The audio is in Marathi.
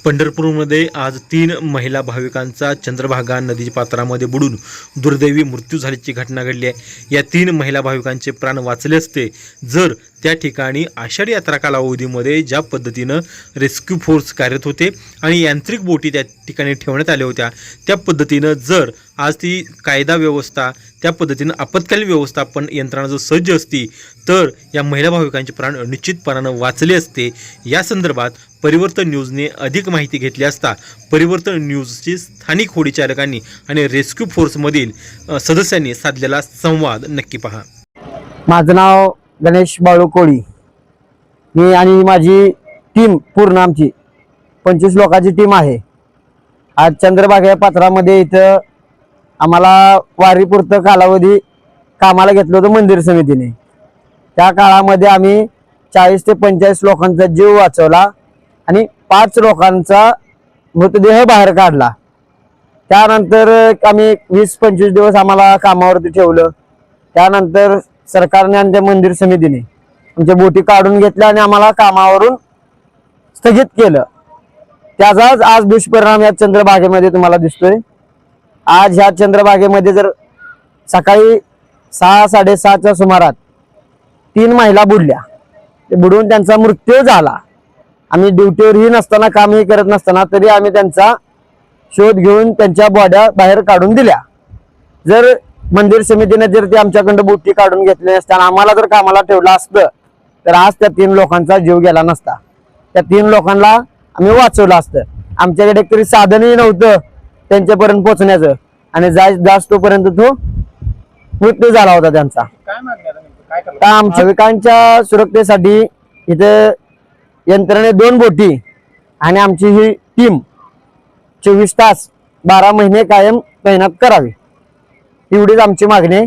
पंढरपूरमध्ये आज तीन महिला भाविकांचा चंद्रभागा नदीच्या पात्रामध्ये बुडून दुर्दैवी मृत्यू झाल्याची घटना घडली आहे. या तीन महिला भाविकांचे प्राण वाचले असते. जर त्या ठिकाणी आषाढी यात्रा कालावधीमध्ये ज्या पद्धतीनं रेस्क्यू फोर्स कार्यरत होते आणि यांत्रिक बोटी त्या ठिकाणी ठेवण्यात आल्या होत्या त्या पद्धतीनं जर आज ती कायदा व्यवस्था त्या पद्धतीनं आपत्कालीन व्यवस्थापन यंत्रणा जर सज्ज असती तर या महिला भाविकांचे प्राण निश्चितपणानं वाचले असते. या संदर्भात परिवर्तन न्यूजने अधिक माहिती घेतली असता परिवर्तन न्यूजची स्थानिक होडी चालकांनी आणि रेस्क्यू फोर्समधील सदस्यांनी साधलेला संवाद नक्की पहा. माझं नाव गणेश बाळू कोळी. मी आणि माझी टीम पूर्ण आमची पंचवीस लोकांची टीम आहे. आज चंद्रभागा या पात्रामध्ये इथं आम्हाला वारीपुरतं कालावधी कामाला घेतलं होतं मंदिर समितीने. त्या काळामध्ये आम्ही चाळीस ते पंचेचाळीस लोकांचा जीव वाचवला आणि पाच लोकांचा मृतदेह बाहेर काढला. त्यानंतर आम्ही वीस पंचवीस दिवस आम्हाला कामावरती ठेवलं. त्यानंतर सरकारने आणि त्या मंदिर समितीने आमच्या बोटी काढून घेतल्या आणि आम्हाला कामावरून स्थगित केलं. त्याचाच आज दुष्परिणाम या चंद्रभागेमध्ये तुम्हाला दिसतोय. आज ह्या चंद्रभागेमध्ये जर सकाळी सहा साडेसहाच्या सुमारात तीन महिला बुडल्या. ते बुडून त्यांचा मृत्यू झाला. आम्ही ड्युटीवरही नसताना कामही करत नसताना तरी आम्ही त्यांचा शोध घेऊन त्यांच्या बॉड्या बाहेर काढून दिल्या. जर मंदिर समितीने जर ते आमच्याकडं बोटी काढून घेतली नसताना आम्हाला जर कामाला ठेवलं असतं तर आज त्या तीन लोकांचा जीव गेला नसता. त्या तीन लोकांना आम्ही वाचवलं असतं. आमच्याकडे तरी साधनही नव्हतं त्यांच्यापर्यंत पोहोचण्याचं. आणि जाय जास्त तोपर्यंत तो मृत्यू झाला होता त्यांचा. तर आमच्या भाविकांच्या सुरक्षेसाठी इथे यंत्रणे दोन बोटी आणि आमची ही टीम चोवीस तास बारा महिने कायम तैनात करावी. एवढीच आमची मागणी आहे.